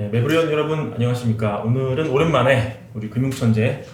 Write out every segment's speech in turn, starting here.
네, 매브리온 여러분 안녕하십니까? 오늘은 오랜만에 우리 금융천재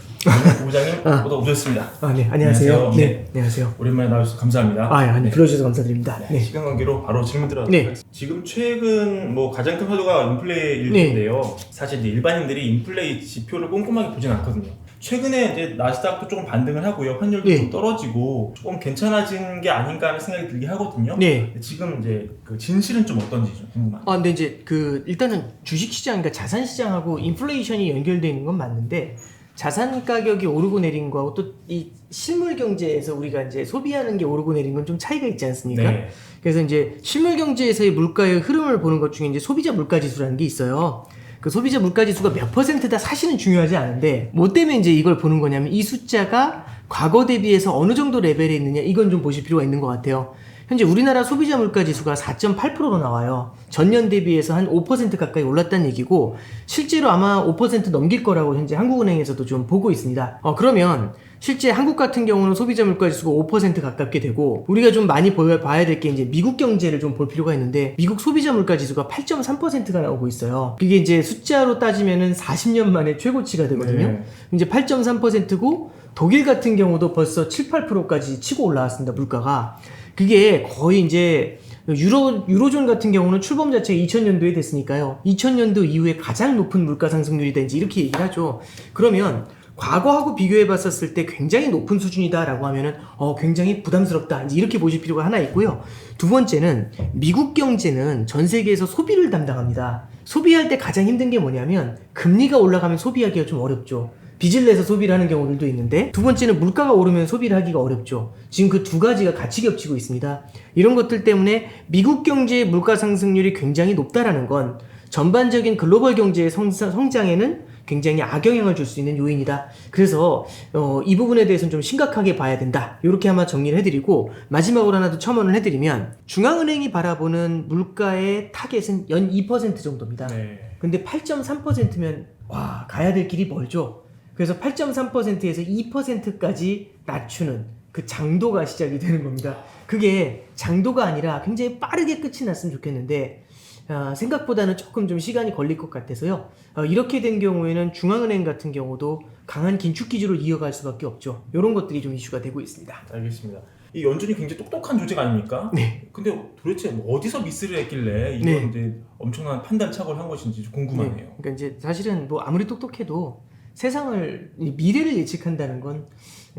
부부장님 아. 모두 오셨습니다. 아, 네, 안녕하세요. 안녕하세요. 네, 네. 안녕하세요. 오랜만에 나와주셔서 감사합니다. 아, 예, 아니, 네. 불러주셔서 감사드립니다. 네, 네. 시간 관계로 바로 질문 들어가도록 네. 하겠습니다. 지금 최근 뭐 가장 큰 화두가 인플레일 네. 텐데요. 사실 이제 일반인들이 인플레이 지표를 꼼꼼하게 보진 않거든요. 최근에 이제 나스닥도 조금 반등을 하고요. 환율도 네. 좀 떨어지고 조금 괜찮아진 게 아닌가 하는 생각이 들게 하거든요. 네. 지금 이제 그 진실은 좀 어떤지 좀 궁금합니다. 아, 근데 이제 그 일단은 주식 시장, 그러니까 자산 시장하고 인플레이션이 연결되어 있는 건 맞는데 자산 가격이 오르고 내린 거하고 또 이 실물 경제에서 우리가 이제 소비하는 게 오르고 내린 건 좀 차이가 있지 않습니까? 네. 그래서 이제 실물 경제에서의 물가의 흐름을 보는 것 중에 이제 소비자 물가 지수라는 게 있어요. 그 소비자 물가 지수가 몇 퍼센트다 사실은 중요하지 않은데 뭐 때문에 이제 이걸 보는 거냐면 이 숫자가 과거 대비해서 어느 정도 레벨에 있느냐 이건 좀 보실 필요가 있는 것 같아요. 현재 우리나라 소비자 물가 지수가 4.8%로 나와요. 전년 대비해서 한 5% 가까이 올랐다는 얘기고 실제로 아마 5% 넘길 거라고 현재 한국은행에서도 좀 보고 있습니다. 어 그러면 실제 한국 같은 경우는 소비자 물가 지수가 5% 가깝게 되고 우리가 좀 많이 보여 봐야 될 게 이제 미국 경제를 좀 볼 필요가 있는데 미국 소비자 물가 지수가 8.3%가 나오고 있어요. 그게 이제 숫자로 따지면은 40년 만에 최고치가 되거든요. 네. 이제 8.3%고 독일 같은 경우도 벌써 7, 8%까지 치고 올라왔습니다. 물가가. 그게 거의 이제 유로 유로존 같은 경우는 출범 자체가 2000년도에 됐으니까요. 2000년도 이후에 가장 높은 물가 상승률이 된지 이렇게 얘기를 하죠. 그러면 과거하고 비교해 봤었을 때 굉장히 높은 수준이다라고 하면은 어 굉장히 부담스럽다. 이렇게 보실 필요가 하나 있고요. 두 번째는 미국 경제는 전 세계에서 소비를 담당합니다. 소비할 때 가장 힘든 게 뭐냐면 금리가 올라가면 소비하기가 좀 어렵죠. 빚을 내서 소비를 하는 경우들도 있는데 두 번째는 물가가 오르면 소비를 하기가 어렵죠. 지금 그 두 가지가 같이 겹치고 있습니다. 이런 것들 때문에 미국 경제의 물가 상승률이 굉장히 높다라는 건 전반적인 글로벌 경제의 성, 성장에는 굉장히 악영향을 줄 수 있는 요인이다. 그래서 어, 이 부분에 대해서는 좀 심각하게 봐야 된다. 이렇게 아마 정리를 해드리고 마지막으로 하나 더 첨언을 해드리면 중앙은행이 바라보는 물가의 타겟은 연 2% 정도입니다. 네. 근데 8.3%면 와 가야 될 길이 멀죠. 그래서 8.3%에서 2%까지 낮추는 그 장도가 시작이 되는 겁니다. 그게 장도가 아니라 굉장히 빠르게 끝이 났으면 좋겠는데 아, 생각보다는 조금 좀 시간이 걸릴 것 같아서요. 어, 이렇게 된 경우에는 중앙은행 같은 경우도 강한 긴축 기조를 이어갈 수밖에 없죠. 이런 것들이 좀 이슈가 되고 있습니다. 알겠습니다. 이 연준이 굉장히 똑똑한 조직 아닙니까? 네. 근데 도대체 뭐 어디서 미스를 했길래 이런 네. 이제 엄청난 판단 착오를 한 것인지 좀 궁금하네요. 네. 그러니까 이제 사실은 뭐 아무리 똑똑해도 세상을 이 미래를 예측한다는 건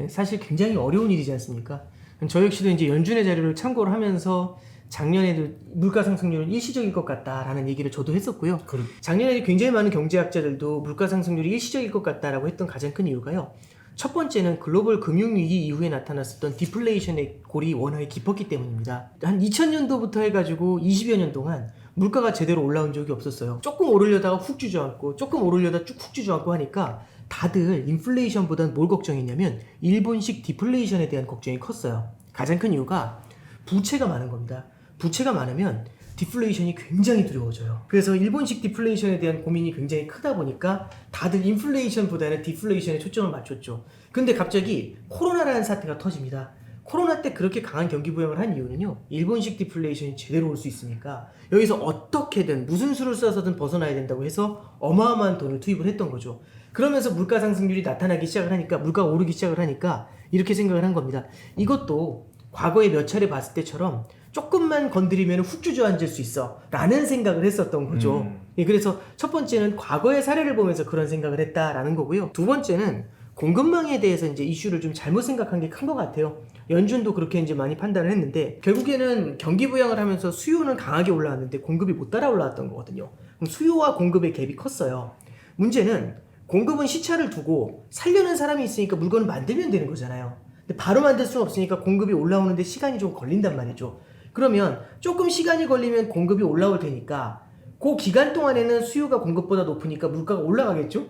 사실 굉장히 어려운 일이지 않습니까? 저 역시도 이제 연준의 자료를 참고를 하면서 작년에도 물가 상승률은 일시적일 것 같다라는 얘기를 저도 했었고요. 그렇- 작년에 굉장히 많은 경제학자들도 물가 상승률이 일시적일 것 같다라고 했던 가장 큰 이유가요. 첫 번째는 글로벌 금융위기 이후에 나타났었던 디플레이션의 골이 워낙에 깊었기 때문입니다. 한 2000년도부터 해가지고 20여 년 동안 물가가 제대로 올라온 적이 없었어요. 조금 오르려다가 훅 주저앉고 조금 오르려다 쭉 훅 주저앉고 하니까 다들 인플레이션보다는 뭘 걱정했냐면 일본식 디플레이션에 대한 걱정이 컸어요. 가장 큰 이유가 부채가 많은 겁니다. 부채가 많으면 디플레이션이 굉장히 두려워져요. 그래서 일본식 디플레이션에 대한 고민이 굉장히 크다 보니까 다들 인플레이션보다는 디플레이션에 초점을 맞췄죠. 근데 갑자기 코로나라는 사태가 터집니다. 코로나 때 그렇게 강한 경기 부양을 한 이유는요. 일본식 디플레이션이 제대로 올 수 있으니까 여기서 어떻게든 무슨 수를 써서든 벗어나야 된다고 해서 어마어마한 돈을 투입을 했던 거죠. 그러면서 물가 상승률이 나타나기 시작을 하니까 물가가 오르기 시작을 하니까 이렇게 생각을 한 겁니다. 이것도 과거에 몇 차례 봤을 때처럼 조금만 건드리면 훅 주저앉을 수 있어 라는 생각을 했었던 거죠. 음. 예, 그래서 첫 번째는 과거의 사례를 보면서 그런 생각을 했다라는 거고요. 두 번째는 공급망에 대해서 이제 이슈를 좀 잘못 생각한 게 큰 것 같아요. 연준도 그렇게 이제 많이 판단을 했는데 결국에는 경기 부양을 하면서 수요는 강하게 올라왔는데 공급이 못 따라 올라왔던 거거든요. 그럼 수요와 공급의 갭이 컸어요. 문제는 공급은 시차를 두고 살려는 사람이 있으니까 물건을 만들면 되는 거잖아요. 근데 바로 만들 수는 없으니까 공급이 올라오는데 시간이 좀 걸린단 말이죠. 그러면 조금 시간이 걸리면 공급이 올라올 테니까 그 기간 동안에는 수요가 공급보다 높으니까 물가가 올라가겠죠?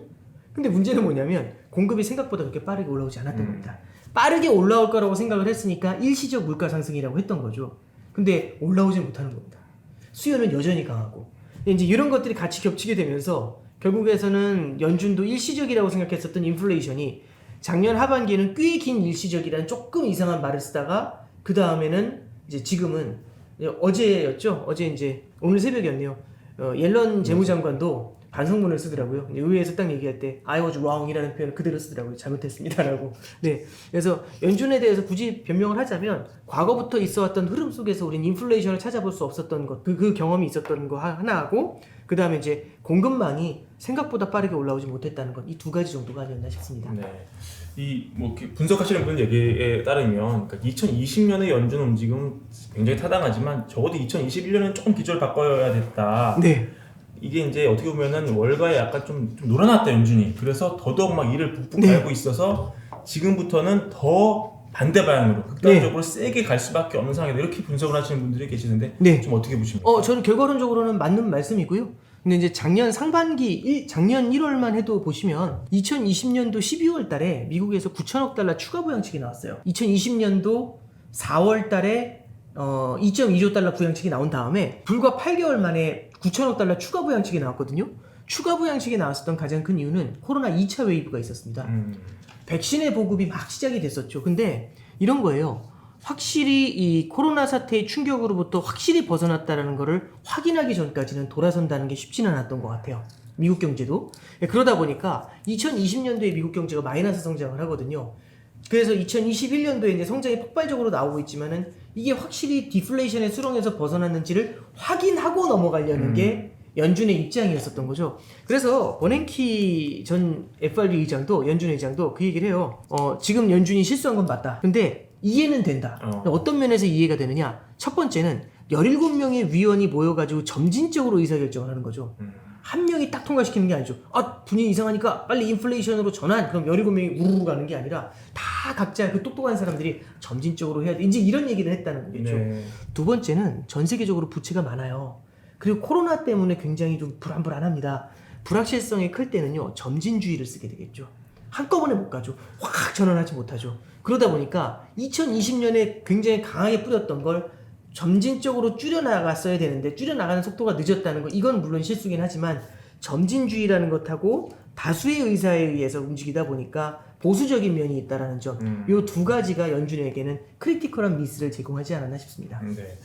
근데 문제는 뭐냐면 공급이 생각보다 그렇게 빠르게 올라오지 않았던 음. 겁니다. 빠르게 올라올 거라고 생각을 했으니까 일시적 물가 상승이라고 했던 거죠. 근데 올라오지 못하는 겁니다. 수요는 여전히 강하고 이제 이런 것들이 같이 겹치게 되면서 결국에서는 연준도 일시적이라고 생각했었던 인플레이션이 작년 하반기에는 꽤 긴 일시적이라는 조금 이상한 말을 쓰다가 그 다음에는 이제 지금은 어제였죠. 어제 이제 오늘 새벽이었네요. 어, 옐런 재무장관도 반성문을 쓰더라고요. 의회에서 딱 얘기할 때 I was wrong이라는 표현을 그대로 쓰더라고요. 잘못했습니다라고. 네. 그래서 연준에 대해서 굳이 변명을 하자면 과거부터 있어왔던 흐름 속에서 우린 인플레이션을 찾아볼 수 없었던 것, 그, 그 경험이 있었던 거 하- 하나하고 그 다음에 이제 공급망이 생각보다 빠르게 올라오지 못했다는 것, 이 두 가지 정도가 아니었나 싶습니다. 네. 이뭐 분석하시는 분 얘기에 따르면 그러니까 2020년의 연준 움직임 굉장히 타당하지만 적어도 2021년은 조금 기조를 바꿔야 됐다. 네. 이게 이제 어떻게 보면은 월가에 약간 좀, 좀 놀아놨다 연준이. 그래서 더더욱 막 이를 북북 네. 갈고 있어서 지금부터는 더 반대 방향으로 극단적으로 세게 갈 수밖에 없는 상황이다. 이렇게 분석을 하시는 분들이 계시는데 네. 좀 어떻게 보십니까? 어, 저는 결과론적으로는 맞는 말씀이고요. 근데 이제 작년 상반기, 일- 작년 1월만 해도 보시면 2020년도 12월 달에 미국에서 9천억 달러 추가 부양책이 나왔어요. 2020년도 4월 달에 어, 2.2조 달러 부양책이 나온 다음에 불과 8개월 만에 9천억 달러 추가 부양책이 나왔거든요. 추가 부양책이 나왔었던 가장 큰 이유는 코로나 2차 웨이브가 있었습니다. 음, 백신의 보급이 막 시작이 됐었죠. 근데 이런 거예요. 확실히 이 코로나 사태의 충격으로부터 확실히 벗어났다는 거를 확인하기 전까지는 돌아선다는 게 쉽지는 않았던 것 같아요. 미국 경제도. 예, 그러다 보니까 2020년도에 미국 경제가 마이너스 성장을 하거든요. 그래서 2021년도에 이제 성장이 폭발적으로 나오고 있지만은 이게 확실히 디플레이션의 수렁에서 벗어났는지를 확인하고 넘어가려는 음. 게 연준의 입장이었었던 거죠. 그래서 버냉키 전 FRB 의장도 연준 의장도 그 얘기를 해요. 어, 지금 연준이 실수한 건 맞다. 근데 이해는 된다. 어. 어떤 면에서 이해가 되느냐? 첫 번째는 17명의 위원이 모여가지고 점진적으로 의사결정을 하는 거죠. 음. 한 명이 딱 통과시키는 게 아니죠. 아, 분위기 이상하니까 빨리 인플레이션으로 전환. 그럼 17명이 우르르 가는 게 아니라 다 각자 그 똑똑한 사람들이 점진적으로 해야 돼. 이제 이런 얘기를 했다는 거겠죠. 네. 두 번째는 전 세계적으로 부채가 많아요. 그리고 코로나 때문에 굉장히 좀 불안불안합니다. 불확실성이 클 때는요, 점진주의를 쓰게 되겠죠. 한꺼번에 못 가죠. 확 전환하지 못하죠. 그러다 보니까 2020년에 굉장히 강하게 뿌렸던 걸 점진적으로 줄여나갔어야 되는데 줄여나가는 속도가 늦었다는 거 이건 물론 실수긴 하지만 점진주의라는 것하고 다수의 의사에 의해서 움직이다 보니까 보수적인 면이 있다라는 점. 음. 이두 가지가 연준에게는 크리티컬한 미스를 제공하지 않았나 싶습니다. 네.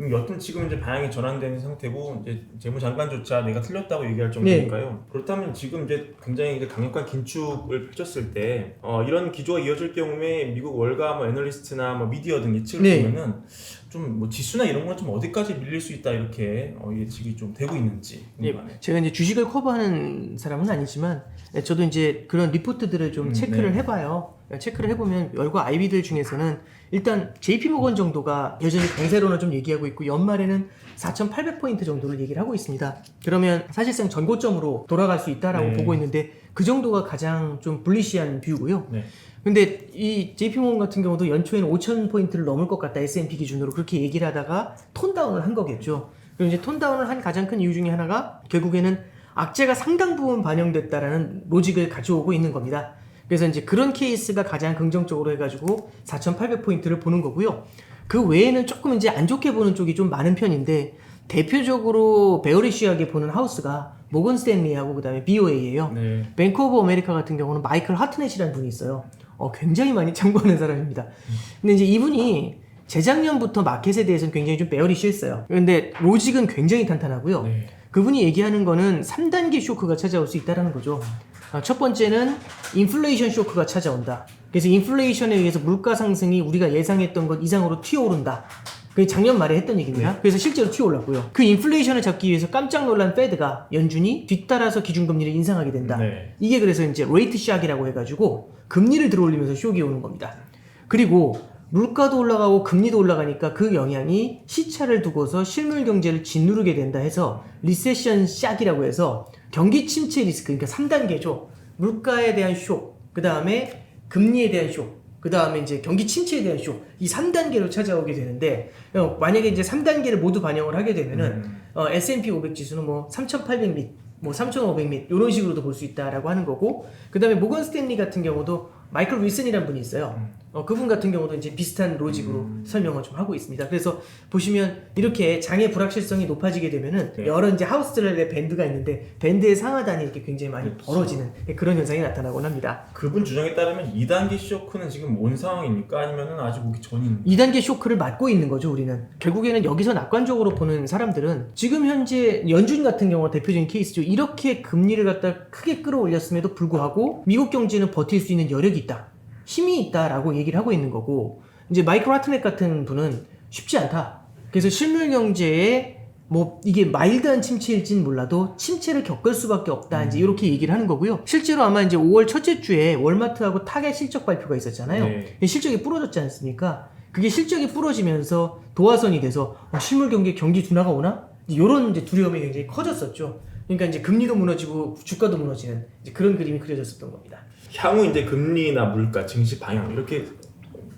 그럼 여튼 지금 이제 방향이 전환된 상태고 이제 재무장관조차 내가 틀렸다고 얘기할 정도니까요. 그렇다면 지금 이제 굉장히 이제 강력한 긴축을 펼쳤을 때 어, 이런 기조가 이어질 경우에 미국 월가 뭐 애널리스트나 뭐 미디어 등 예측을 네. 보면은 좀 뭐 지수나 이런 건좀 어디까지 밀릴 수 있다 이렇게 어, 예측이 좀 되고 있는지 예, 궁금하네요. 제가 이제 주식을 커버하는 사람은 아니지만 예, 저도 이제 그런 리포트들을 좀 음, 체크를 네. 해봐요. 예, 체크를 해보면 열과 아이비들 중에서는 일단 JP모건 정도가 여전히 강세론을 좀 얘기하고 있고 연말에는 4,800포인트 정도를 얘기를 하고 있습니다. 그러면 사실상 전고점으로 돌아갈 수 있다라고 네. 보고 있는데 그 정도가 가장 좀 불리시한 뷰고요. 네. 근데 이 JP모건 같은 경우도 연초에는 5천 포인트를 넘을 것 같다 S&P 기준으로 그렇게 얘기를 하다가 톤다운을 한 거겠죠. 그리고 이제 톤다운을 한 가장 큰 이유 중에 하나가 결국에는 악재가 상당 부분 반영됐다라는 로직을 가져오고 있는 겁니다. 그래서 이제 그런 케이스가 가장 긍정적으로 해가지고 4,800 포인트를 보는 거고요. 그 외에는 조금 이제 안 좋게 보는 쪽이 좀 많은 편인데 대표적으로 베어리쉬하게 보는 하우스가 모건 스탠리하고 그다음에 BOA예요. 네. 뱅크 오브 아메리카 같은 경우는 마이클 하트넷이라는 분이 있어요. 어, 굉장히 많이 참고하는 사람입니다. 근데 이제 이분이 재작년부터 마켓에 대해서는 굉장히 좀 베어리쉬했어요. 그런데 로직은 굉장히 탄탄하고요. 네. 그분이 얘기하는 거는 3단계 쇼크가 찾아올 수 있다는 거죠. 아, 첫 번째는 인플레이션 쇼크가 찾아온다. 그래서 인플레이션에 의해서 물가 상승이 우리가 예상했던 것 이상으로 튀어오른다. 그게 작년 말에 했던 얘기입니다. 그래서 실제로 튀어올랐고요. 그 인플레이션을 잡기 위해서 깜짝 놀란 페드가 연준이 뒤따라서 기준금리를 인상하게 된다. 네. 이게 그래서 이제 레이트 샥이라고 해가지고 금리를 들어올리면서 쇼크가 오는 겁니다. 그리고 물가도 올라가고 금리도 올라가니까 그 영향이 시차를 두고서 실물 경제를 짓누르게 된다 해서 리세션 샥이라고 해서 경기 침체 리스크 그러니까 3단계죠. 물가에 대한 쇼, 그 다음에 금리에 대한 쇼, 그 다음에 이제 경기 침체에 대한 쇼, 이 3단계로 찾아오게 되는데 어, 만약에 이제 3단계를 모두 반영을 하게 되면은 음. 어, S&P 500 지수는 뭐 3,800 및, 뭐 3,500및 이런 식으로도 볼 수 있다라고 하는 거고 그 다음에 모건 스탠리 같은 경우도 마이클 윌슨이라는 분이 있어요. 어, 그분 같은 경우도 이제 비슷한 로직으로 음. 설명을 좀 하고 있습니다. 그래서 보시면 이렇게 장의 불확실성이 높아지게 되면은 네. 여러 이제 하우스들의 밴드가 있는데 밴드의 상하단이 이렇게 굉장히 많이 그렇죠. 벌어지는 그런 현상이 나타나곤 합니다. 그분 주장에 따르면 2단계 쇼크는 지금 온 상황입니까? 아니면은 아직 오기 전인 2단계 쇼크를 맞고 있는 거죠, 우리는. 결국에는 여기서 낙관적으로 보는 사람들은 지금 현재 연준 같은 경우가 대표적인 케이스죠. 이렇게 금리를 갖다 크게 끌어올렸음에도 불구하고 미국 경제는 버틸 수 있는 여력이 있다. 힘이 있다라고 얘기를 하고 있는 거고 이제 마이클 하트넷 같은 분은 쉽지 않다. 그래서 실물 경제에 뭐 이게 마일드한 침체일진 몰라도 침체를 겪을 수밖에 없다. 이제 이렇게 얘기를 하는 거고요. 실제로 아마 이제 5월 첫째 주에 월마트하고 타겟 실적 발표가 있었잖아요. 네. 실적이 부러졌지 않습니까? 그게 실적이 부러지면서 도화선이 돼서 어, 실물 경기 경기 둔화가 오나? 이런 이제 두려움이 굉장히 커졌었죠. 그러니까 이제 금리도 무너지고 주가도 무너지는 이제 그런 그림이 그려졌었던 겁니다. 향후 이제 금리나 물가, 증시 방향 이렇게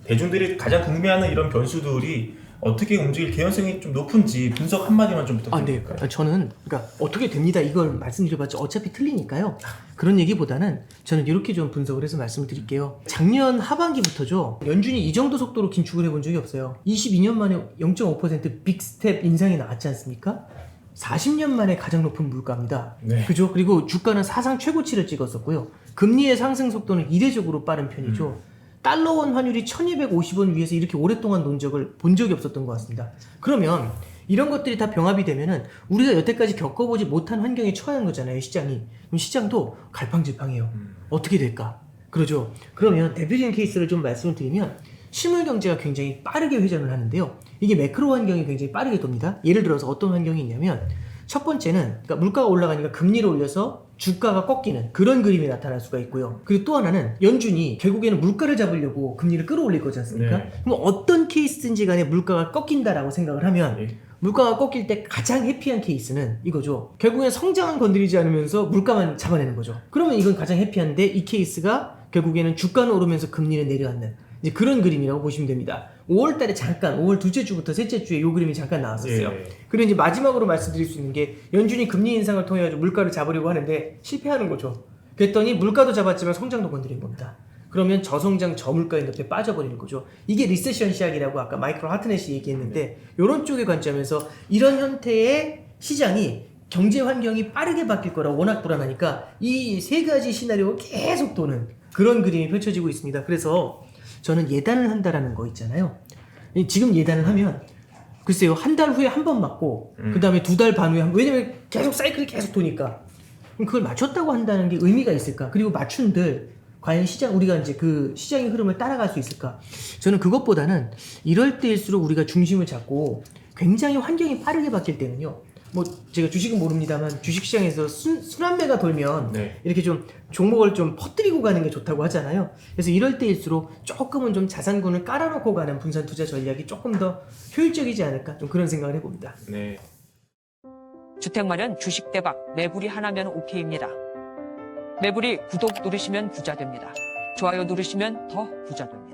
대중들이 가장 궁금해하는 이런 변수들이 어떻게 움직일 개연성이 좀 높은지 분석 한 마디만 좀 아, 네. 부탁드릴까요? 저는 그러니까 어떻게 됩니다. 이걸 말씀드려봤자 어차피 틀리니까요. 그런 얘기보다는 저는 이렇게 좀 분석을 해서 말씀을 드릴게요. 작년 하반기부터죠. 연준이 이 정도 속도로 긴축을 해본 적이 없어요. 22년 만에 0.5% 빅스텝 인상이 나왔지 않습니까? 40년 만에 가장 높은 물가입니다. 네. 그죠? 그리고 주가는 사상 최고치를 찍었었고요. 금리의 상승 속도는 이례적으로 빠른 편이죠. 달러 원 환율이 1250원 위에서 이렇게 오랫동안 논 적을 본 적이 없었던 것 같습니다. 그러면 이런 것들이 다 병합이 되면은 우리가 여태까지 겪어보지 못한 환경에 처한 거잖아요, 시장이. 그럼 시장도 갈팡질팡해요. 어떻게 될까? 그러죠. 그러면 대표적인 케이스를 좀 말씀을 드리면 실물 경제가 굉장히 빠르게 회전을 하는데요. 이게 매크로 환경이 굉장히 빠르게 돕니다. 예를 들어서 어떤 환경이 있냐면 첫 번째는 그러니까 물가가 올라가니까 금리를 올려서 주가가 꺾이는 그런 그림이 나타날 수가 있고요. 그리고 또 하나는 연준이 결국에는 물가를 잡으려고 금리를 끌어올릴 거지 않습니까? 네. 그럼 어떤 케이스든지 간에 물가가 꺾인다라고 생각을 하면 네. 물가가 꺾일 때 가장 해피한 케이스는 이거죠. 결국엔 성장은 건드리지 않으면서 물가만 잡아내는 거죠. 그러면 이건 가장 해피한데 이 케이스가 결국에는 주가는 오르면서 금리는 내려앉는 이제 그런 그림이라고 보시면 됩니다. 5월 달에 잠깐 5월 둘째 주부터 셋째 주에 이 그림이 잠깐 나왔었어요. 예. 그리고 이제 마지막으로 말씀드릴 수 있는 게 연준이 금리 인상을 통해 가지고 물가를 잡으려고 하는데 실패하는 거죠. 그랬더니 물가도 잡았지만 성장도 건드린 겁니다. 그러면 저성장 저물가의 늪에 빠져버리는 거죠. 이게 리세션 시작이라고 아까 마이크로 하트넷이 얘기했는데 이런 쪽의 관점에서 이런 형태의 시장이 경제 환경이 빠르게 바뀔 거라 워낙 불안하니까 이 세 가지 시나리오가 계속 도는 그런 그림이 펼쳐지고 있습니다. 그래서 저는 예단을 한다라는 거 있잖아요. 이 지금 예단을 하면 글쎄요 한 달 후에 한 번 맞고 음. 그 다음에 두 달 반 후에 한 번, 왜냐면 계속 사이클이 계속 도니까 그럼 그걸 맞췄다고 한다는 게 의미가 있을까? 그리고 맞춘들 과연 시장 우리가 이제 그 시장의 흐름을 따라갈 수 있을까? 저는 그것보다는 이럴 때일수록 우리가 중심을 잡고 굉장히 환경이 빠르게 바뀔 때는요. 뭐 제가 주식은 모릅니다만 주식 시장에서 순, 순환매가 돌면 네. 이렇게 좀 종목을 좀 퍼뜨리고 가는 게 좋다고 하잖아요. 그래서 이럴 때일수록 조금은 좀 자산군을 깔아놓고 가는 분산 투자 전략이 조금 더 효율적이지 않을까 좀 그런 생각을 해봅니다. 네. 주택 마련 주식 대박 매불이 하나면 오케이입니다. 매불이 구독 누르시면 부자 됩니다. 좋아요 누르시면 더 부자 됩니다.